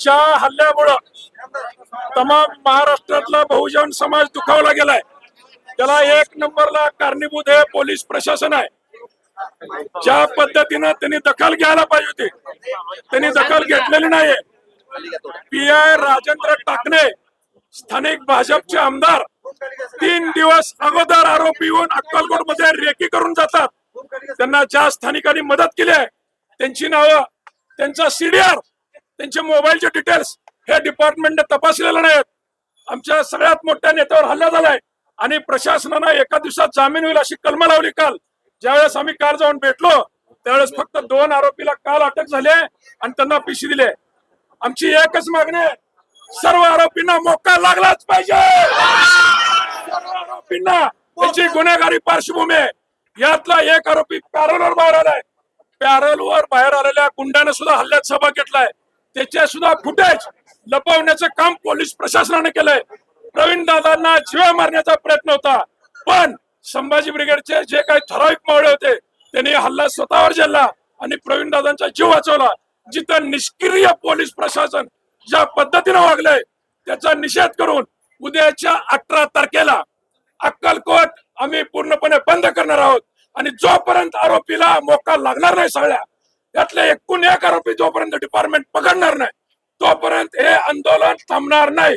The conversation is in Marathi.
च्या हल्ल्यामुळं तमाम महाराष्ट्रातला बहुजन समाज दुखावला गेलाय. त्याला एक नंबरला कारणीभूत हे पोलीस प्रशासन आहे. ज्या पद्धतीनं त्यांनी दखल घ्यायला पाहिजे होती त्यांनी दखल घेतलेली नाहीये. पी आय राजेंद्र टाकणे स्थानिक भाजपचे आमदार तीन दिवस अगोदर आरोपी येऊन अक्कलकोटमध्ये रेकी करून जातात. त्यांना ज्या स्थानिकांनी मदत केली आहे त्यांची नावं त्यांचा सीडीआर त्यांचे मोबाईलचे डिटेल्स हे डिपार्टमेंटने तपासलेले नाहीत. आमच्या सगळ्यात मोठ्या नेत्यावर हल्ला झालाय. आणि प्रशासनानं एका दिवसात जामीन होईल अशी कलम लावली काल. ज्यावेळेस आम्ही काल जाऊन भेटलो त्यावेळेस फक्त दोन आरोपीला काल अटक झाली आणि त्यांना पिशी दिले आमची एकच मागणी आहे. सर्व आरोपींना मोका लागलाच पाहिजे. सर्व आरोपींना त्याची गुन्हेगारी पार्श्वभूमी आहे. यातला एक आरोपी पॅरोलवर बाहेर आलाय. पॅरोलवर बाहेर आलेल्या गुंडाने सुद्धा हल्ल्यात सहभाग घेतलाय. त्याचे सुद्धा फुटेज लपवण्याचं काम पोलीस प्रशासनाने केलंय. प्रवीण दादांना जीवा मारण्याचा प्रयत्न होता. पण संभाजी ब्रिगेडचे जे काही ठराविक मावळे होते त्यांनी हल्ला स्वतःवर झेलला आणि प्रवीण दादांचा जीव वाचवला. जिथं निष्क्रिय पोलीस प्रशासन ज्या पद्धतीनं वागलंय त्याचा निषेध करून उद्याच्या अठरा तारखेला अक्कलकोट आम्ही पूर्णपणे बंद करणार आहोत. आणि जोपर्यंत आरोपीला मोका लागणार नाही सगळ्या त्यातले एकूण एक आरोपी जोपर्यंत डिपार्टमेंट पकडणार नाही तोपर्यंत हे आंदोलन थांबणार नाही.